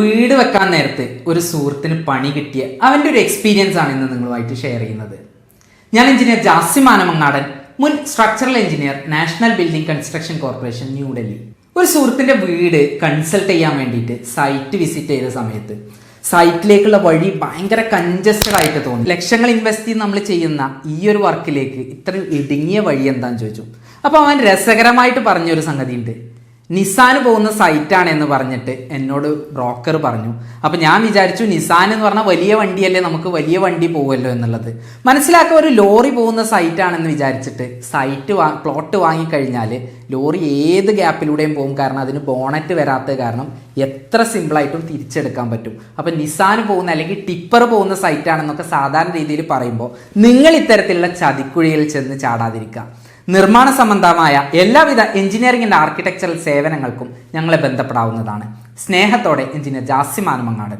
വീട് വെക്കാൻ നേരത്തെ ഒരു സുഹൃത്തിന് പണി കിട്ടിയ അവന്റെ ഒരു എക്സ്പീരിയൻസ് ആണ് ഇന്ന് നിങ്ങളുമായിട്ട് ഷെയർ ചെയ്യുന്നത്. ഞാൻ എഞ്ചിനീയർ ജാസിം ആനമങ്ങാടൻ മുൻ structural engineer national building construction corporation New Delhi ഒരു സുഹൃത്തിന്റെ വീട് കൺസൾട്ട് ചെയ്യാൻ വേണ്ടിയിട്ട് സൈറ്റ് വിസിറ്റ് ചെയ്ത സമയത്ത് സൈറ്റിലേക്കുള്ള വഴി ഭയങ്കര കൺജസ്റ്റഡ് ആയിട്ട് തോന്നി. ലക്ഷങ്ങൾ ഇൻവെസ്റ്റ് ചെയ്ത് നമ്മൾ ചെയ്യുന്ന ഈ ഒരു വർക്കിലേക്ക് ഇത്രയും ഇടുങ്ങിയ വഴി എന്താന്ന് ചോദിച്ചു. അപ്പോൾ അവൻ രസകരമായിട്ട് പറഞ്ഞൊരു സംഗതി ഉണ്ട് നിസാന് പോകുന്ന സൈറ്റാണ് എന്ന് പറഞ്ഞിട്ട് എന്നോട് ബ്രോക്കർ പറഞ്ഞു. അപ്പൊ ഞാൻ വിചാരിച്ചു നിസാൻ എന്ന് പറഞ്ഞാൽ വലിയ വണ്ടിയല്ലേ നമുക്ക് വലിയ വണ്ടി പോകുമല്ലോ എന്നുള്ളത്. മനസ്സിലാക്കുക ഒരു ലോറി പോകുന്ന സൈറ്റാണെന്ന് വിചാരിച്ചിട്ട് സൈറ്റ് വാ പ്ലോട്ട് വാങ്ങിക്കഴിഞ്ഞാൽ ലോറി ഏത് ഗ്യാപ്പിലൂടെയും പോകും. കാരണം അതിന് ബോണറ്റ് വരാത്തത് കാരണം എത്ര സിമ്പിളായിട്ടും തിരിച്ചെടുക്കാൻ പറ്റും. അപ്പം നിസാന് പോകുന്ന അല്ലെങ്കിൽ ടിപ്പർ പോകുന്ന സൈറ്റാണെന്നൊക്കെ സാധാരണ രീതിയിൽ പറയുമ്പോൾ നിങ്ങൾ ഇത്തരത്തിലുള്ള ചതിക്കുഴിയിൽ ചെന്ന് ചാടാതിരിക്കുക. നിർമ്മാണ സംബന്ധമായ എല്ലാവിധ എഞ്ചിനീയറിംഗ് ആൻഡ് ആർക്കിടെക്ചറൽ സേവനങ്ങൾക്കും ഞങ്ങളെ ബന്ധപ്പെടാവുന്നതാണ്. സ്നേഹത്തോടെ എഞ്ചിനീയർ ജാസിമാനമങ്ങാടൻ